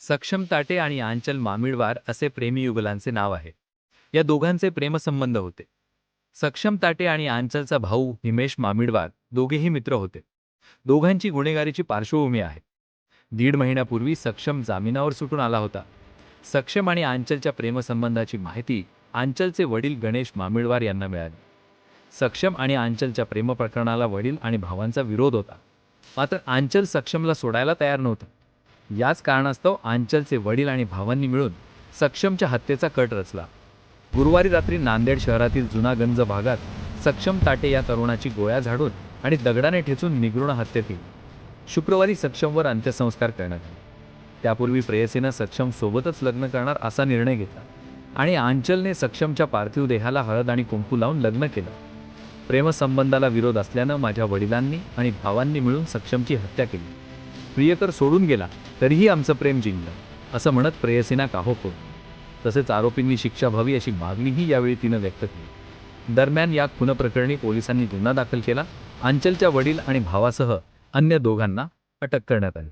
सक्षम ताटे आणि आंचल मामिळवार असे प्रेमीयुगलांचे नाव आहे. या दोघांचे प्रेमसंबंध होते. सक्षम ताटे आणि आंचलचा भाऊ हिमेश मामिडवार दोघेही मित्र होते. दोघांची गुन्हेगारीची पार्श्वभूमी आहे. दीड महिन्यापूर्वी सक्षम जामिनावर सुटून आला होता. सक्षम आणि आंचलच्या प्रेमसंबंधाची माहिती आंचलचे वडील गणेश मामिळवार यांना मिळाली. सक्षम आणि आंचलच्या प्रेमप्रकरणाला वडील आणि भावांचा विरोध होता. मात्र आंचल सक्षमला सोडायला तयार नव्हतं. याच कारणास्तव आंचलचे वडील आणि भावांनी मिळून सक्षमच्या हत्येचा कट रचला. गुरुवारी रात्री नांदेड शहरातील जुनागंज भागात सक्षम ताटे या तरुणाची गोळ्या झाडून आणि दगडाने ठेचून निगृण हत्या केली. शुक्रवारी सक्षमवर अंत्यसंस्कार करण्यात आले. त्यापूर्वी प्रेयसीनं सक्षम सोबतच लग्न करणार असा निर्णय घेतला आणि आंचलने सक्षमच्या पार्थिव देहाला हळद आणि कुंकू लावून लग्न केलं. प्रेमसंबंधाला विरोध असल्यानं माझ्या वडिलांनी आणि भावांनी मिळून सक्षमची हत्या केली. प्रियकर सोडून गेला तरीही आमचं प्रेम जिंकलं. असं म्हणत प्रेयसीना काहोको तसेच आरोपींनी शिक्षा व्हावी अशी मागणीही यावेळी तिनं व्यक्त केली. दरम्यान या खूनप्रकरणी पोलिसांनी गुन्हा दाखल केला. अंचलच्या वडील आणि भावासह अन्य दोघांना अटक करण्यात आली.